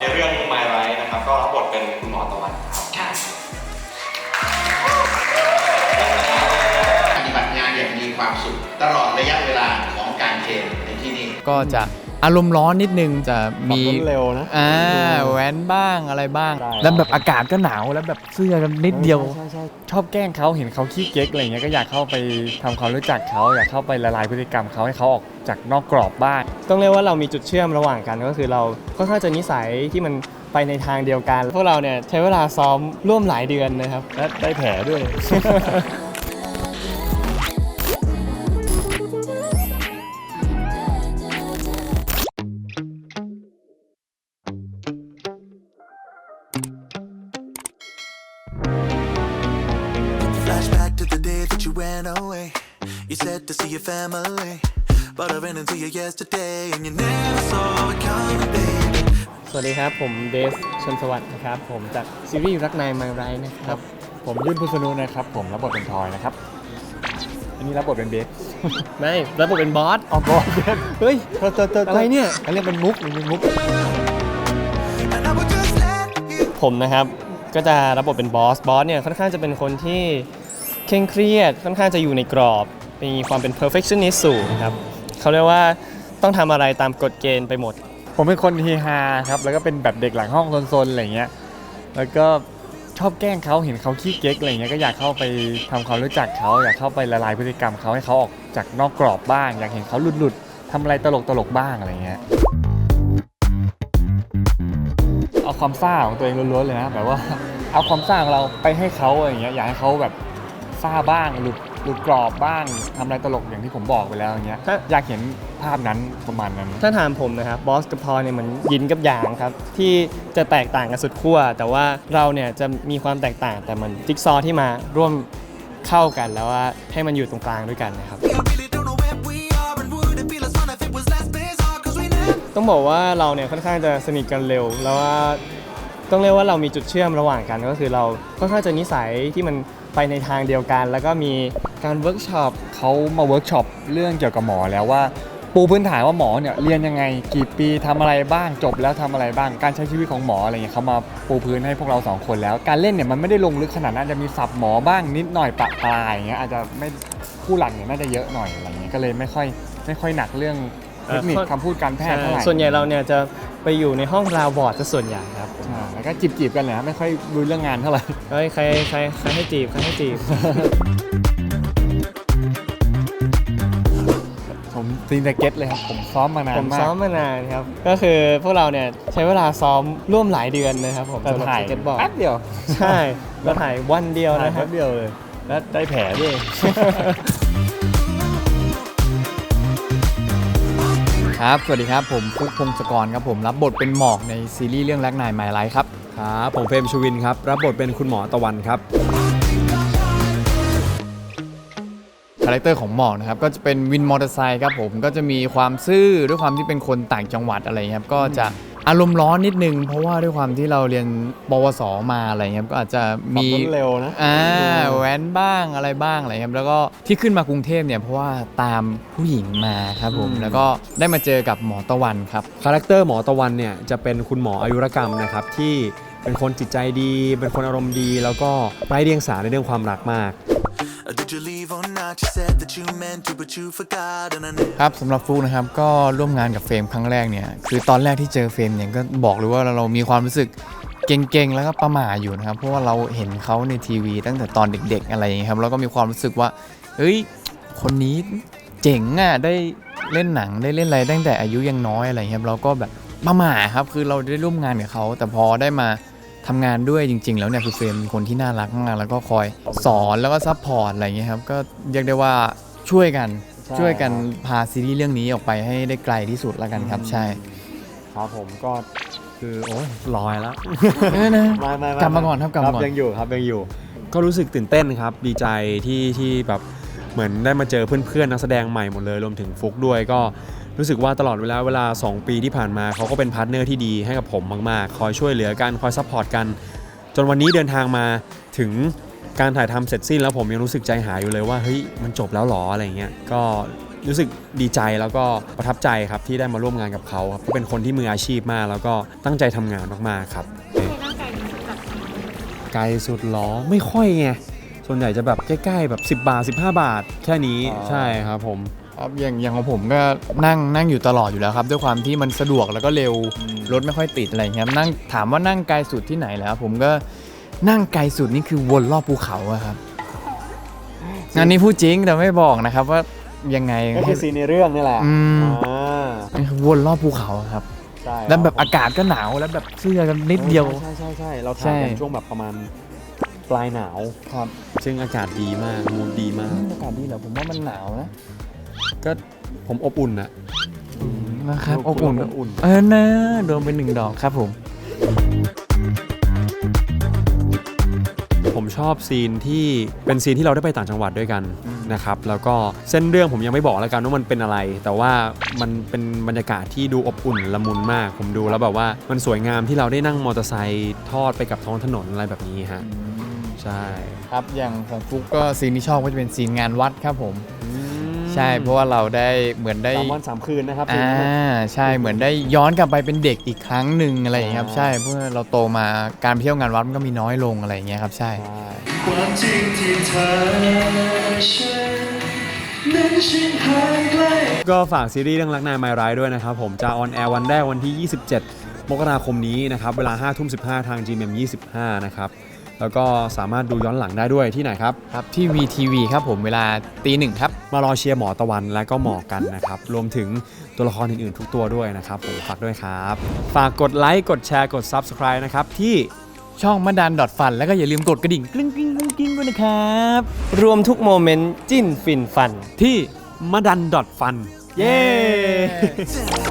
ในเรื่อง My Right นะครับก็รับบทเป็นคุณหมอตะวันครับปฏิบัติงานอย่างมีความสุข ตลอดระยะเวลาของการเทรนในที่นี่ก็จะ อารมณ์ร้อนนิดนึงจะมีขับรถเร็วนะอ่าแว้นบ้างอะไรบ้างใช่แล้วแบบอากาศก็หนาวแล้วแบบเสื้อกันนิดเดียว ใช่ใช่ชอบแกล้งเขาเห็นเขาขี้เก๊กอะไรเงี้ยก็อยากเข้าไปทำความรู้จักเขาอยากเข้าไปละลายพฤติกรรมเขาให้เขาออกจากนอกกรอบบ้าง ต้องเรียกว่าเรามีจุดเชื่อมระหว่างกันก็คือเราค่อนข้างจะนิสัยที่มันไปในทางเดียวกัน พวกเราเนี่ยใช้เวลาซ้อมร่วมหลายเดือนนะครับ และได้แผลด้วย You said to see your family, but I ran into you yesterday, and you never saw it coming, baby. สวัสดีครับ ผมเดฟชนสวัสดิ์นะครับ ผมจากซีรีส์รักนายมาไรนะครับ ผมยุ่นพุสนุนะครับ ผมรับบทเป็นทอยนะครับ อันนี้รับบทเป็นเบสไม่แล้วผมเป็นบอส ออกบอสเฮ้ยเติร์เติร์เติร์อะไรเนี่ย อันนี้เป็นมุกมันเป็นมุก And I would just let you ผมนะครับ ก็จะรับบทเป็นบอส บอสเนี่ยค่อนข้างจะเป็นคนที่เคร่งเครียด ค่อนข้างจะอยู่ในกรอบ มีความเป็น perfectionist สูงครับเขาเรียกว่าต้องทำอะไรตามกฎเกณฑ์ไปหมด ผมเป็นคนเฮฮาครับแล้วก็เป็นแบบเด็กหลังห้องซนๆอะไรเงี้ยแล้วก็ชอบแกล้งเขาเห็นเขาขี้เก๊กอะไรเงี้ยก็อยากเข้าไปทำความรู้จักเขาอยากเข้าไปละลายพฤติกรรมเขาให้เขาออกจากนอกกรอบบ้าง อยากเห็นเขาหลุดๆทำอะไรตลกๆบ้างอะไรเงี้ยเอาความซ่าของตัวเองล้วนๆเลยนะแบบว่า เอาความซ่าของเราไปให้เขาอะไรเงี้ยอยากให้เขาแบบซ่าบ้างหลุด หลุดกรอบบ้างทำอะไรตลกอย่างที่ผมบอกไปแล้วอย่างเงี้ยถ้า อยากเห็นภาพนั้นประมาณนั้น ถ้าถามผมนะครับบอสกับพอเนี่ยเหมือนยินกับหยางครับ ที่จะแตกต่างกันสุดขั้วแต่ว่าเราเนี่ยจะมีความแตกต่างแต่มันจิ๊กซอว์ที่มาร่วมเข้ากันแล้วว่าให้มันอยู่ตรงกลางด้วยกันนะครับ I really don't know where we are, and would it be less fun if it was less bizarre? Cause we never ต้องบอกว่าเราเนี่ยค่อนข้างจะสนิทกันเร็ว แล้วว่าต้องเรียกว่าเรามีจุดเชื่อมระหว่างกันก็คือเราค่อนข้างจะนิสัยที่มัน ไปในทางเดียวกัน แล้วก็มีการเวิร์กช็อปเขามาเวิร์กช็อปเรื่องเกี่ยวกับหมอแล้วว่าปูพื้นฐานว่าหมอเนี่ยเรียนยังไงกี่ปีทำอะไรบ้างจบแล้วทำอะไรบ้างการใช้ชีวิตของหมออะไรเงี้ยเขามาปูพื้นให้พวกเราสองคนแล้ว การเล่นเนี่ยมันไม่ได้ลงลึกขนาดนั้นอาจจะมีสับหมอบ้างนิดหน่อยปะปลายอย่างเงี้ยอาจจะไม่คู่หลังเนี่ยน่าจะเยอะหน่อยอะไรเงี้ยก็เลยไม่ค่อยไม่ค่อยหนักเรื่องเทคนิคเอ่อคำพูดการแพทย์เท่าไหร่ส่วนใหญ่เราเนี่ยจะไปอยู่ในห้องราวบอร์ดซะส่วนใหญ่ครับ ใช่แล้วก็จีบๆกันเลยนะไม่ค่อยรู้เรื่องงานเท่าไหร่เฮ้ยใครใครใครให้จีบใครให้จีบ ผมซีนสเก็ตเลยครับ ผมซ้อมมานานผมมาก ซ้อมมานานครับ ก็คือพวกเราเนี่ยใช้เวลาซ้อมร่วมหลายเดือนนะครับผมแต่สำหรับถ่ายสเก็ตบอร์ดแป๊บเดียวใช่เราถ่ายวันเดียวถ่ายนะครัแป๊บบเดียวเลย แล้วได้แผลด้วย ครับ สวัสดีครับ ผมฟุกพงศกรครับผมรับบทเป็นหมอกในซีรีส์เรื่องรักนายไมล์ไลท์ครับ ครับผมเฟรมชวินครับ รับบทเป็นคุณหมอตะวันครับคาแรคเตอร์ของหมอกนะครับก็จะเป็นวินมอเตอร์ไซค์ครับผมก็จะมีความซื่อด้วยความที่เป็นคนต่างจังหวัดอะไรเงี้ยครับก็จะอารมณ์ร้อนนิดนึง เพราะว่าด้วยความที่เราเรียนปวสมาอะไรเงี้ยครับก็อาจจะขับมีรถเร็วนะอ่าแว้นบ้างอะไรบ้างอะไรครับแล้วก็ที่ขึ้นมากรุงเทพเนี่ยเพราะว่าตามผู้หญิงมาครับผมอืมแล้วก็ได้มาเจอกับหมอตะวันครับ คาแรคเตอร์หมอตะวันเนี่ยจะเป็นคุณหมออายุรกรรมนะครับที่ เป็นคนจิตใจดี เป็นคนอารมณ์ดี แล้วก็ไร้เดียงสาในเรื่องความรักมาก Uh, Did you leave or not? You said that you meant to, but you forgot, and I never. ครับสำหรับฟลุกนะครับก็ร่วมงานกับเฟรมครั้งแรกเนี่ยคือตอนแรกที่เจอเฟรมเนี่ยก็บอกเลยว่าเรามีความรู้สึกเก่งๆ แล้วก็ประหม่าอยู่นะครับ เพราะว่าเราเห็นเขาในทีวี ตั้งแต่ตอนเด็ก ๆ อะไรอย่างเงี้ยครับแล้วก็มีความรู้สึกว่าเฮ้ย คนนี้เจ๋งอะได้เล่นหนังได้เล่นอะไรตั้งแต่อายุยังน้อยอะไรอย่างเงี้ยครับเราก็แบบ ประหม่าครับคือเราได้ร่วมงานกับเขา แต่พอได้มาทำงานด้วยจริง ๆ แล้วเนี่ยคือเฟรมเป็นคนที่น่ารักมากแล้วก็คอยสอนแล้วก็ซัพพอร์ตอะไรอย่างเงี้ยครับก็เรียกได้ว่าช่วยกันใช่ช่วยกันพาซีรีส์เรื่องนี้ออกไปให้ได้ไกลที่สุดแล้วกันครับ ใช่ครับผมก็คือโอ้ยลอยแล้ว เออนะ ไม่ไม่กลับมาก่อนครับกลับมาก่อน ยังอยู่ครับยังอยู่ ก็รู้สึกตื่นเต้นครับ ดีใจที่ที่แบบเหมือนได้มาเจอเพื่อนๆนักแสดงใหม่หมดเลยรวมถึงฟุกด้วยก็ รู้สึกว่าตลอดเวลาเวลา 2 ปีที่ผ่านมาเขาก็เป็นพาร์ทเนอร์ที่ดีให้กับผมมากๆ คอยช่วยเหลือกันคอยซัพพอร์ตกัน จนวันนี้เดินทางมาถึงการถ่ายทำเสร็จสิ้นแล้วผมยังรู้สึกใจหายอยู่เลยว่าเฮ้ยมันจบแล้วหรออะไรเงี้ยก็รู้สึกดีใจแล้วก็ประทับใจครับที่ได้มาร่วมงานกับเขาครับเขาเป็นคนที่มืออาชีพมาก แล้วก็ตั้งใจทำงานมากๆครับไกลสุดเหรอไม่ค่อยไงส่วนใหญ่จะแบบใกล้ๆแบบ 10 บาท 15 บาท แค่นี้อ๋อใช่ครับผม ครับอย่างอย่างของผมก็นั่งนั่งอยู่ตลอดอยู่แล้วครับ ด้วยความที่มันสะดวกแล้วก็เร็วรถไม่ค่อยติดอะไรอย่างเงี้ยนั่งถามว่านั่งไกลสุดที่ไหนแล้วผมก็นั่งไกลสุดนี่คือวนรอบภูเขาอะครับงานนี้พูดจริงแต่ไม่บอกนะครับว่ายังไงก็คือซีนในเรื่องนี่แหละอืมอ่าวนรอบภูเขาอะครับใช่แล้วแบบอากาศก็หนาวแล้วแบบเสื้อกันนิดเดียวใช่ใช่ใช่เราใช่ถ่ายกันช่วงแบบประมาณปลายหนาวครับซึ่งอากาศดีมากมูดดีมากอากาศดีเหรอผมว่ามันหนาวนะ ก็ผมอบอุ่นอะ นะครับดูอบอุ่นอบอุ่น เออนะโดนไปหนึ่งดอกครับผม ผมชอบซีนที่เป็นซีนที่เราได้ไปต่างจังหวัดด้วยกันนะครับ แล้วก็เส้นเรื่องผมยังไม่บอกแล้วกันว่ามันเป็นอะไร แต่ว่ามันเป็นบรรยากาศที่ดูอบอุ่นละมุนมาก ผมดูแล้วแบบว่ามันสวยงามที่เราได้นั่งมอเตอร์ไซค์ทอดไปกับท้องถนนอะไรแบบนี้ฮะใช่ ครับอย่างของฟุกก็ซีนที่ชอบก็จะเป็นซีนงานวัดครับผม ใช่เพราะว่าเราได้เหมือนได้สามวันสามคืนนะครับอ่าใช่เหมือนได้ย้อนกลับไปเป็นเด็กอีกครั้งหนึ่งอะไรอย่างเงี้ยครับอ่าใช่เพราะว่าเราโตมาการไปเที่ยวงานวัดมันก็มีน้อยลงอะไรอย่างเงี้ยครับใช่ใช่ความจริงที่เธอฉันนั้นฉันห่างไกลก็ฝากซีรีส์เรื่องรักนายไมร้ายด้วยนะครับ ผมจะออนแอร์วันแรกวันที่ 27 มกราคมนี้นะครับ เวลา5ทุ่ม15 ทาง GMM 25 นะครับ แล้วก็สามารถดูย้อนหลังได้ด้วยที่ไหนครับ ครับที่ VTV ครับผมเวลาตีหนึ่งครับ มารอเชียร์หมอตะวันและก็หมอกันนะครับ รวมถึงตัวละครอื่นๆทุกตัวด้วยนะครับผมฝากด้วยครับ ฝากกดไลค์กดแชร์กด Subscribe นะครับที่ช่องมาดันดอทฟันแล้วก็อย่าลืมกดกระดิ่งกริ๊งกริ๊งกริ๊งกริ๊งด้วยนะครับ รวมทุกโมเมนต์จิ้นฟินฟัน ที่มดันดอทฟันเย้ Damn.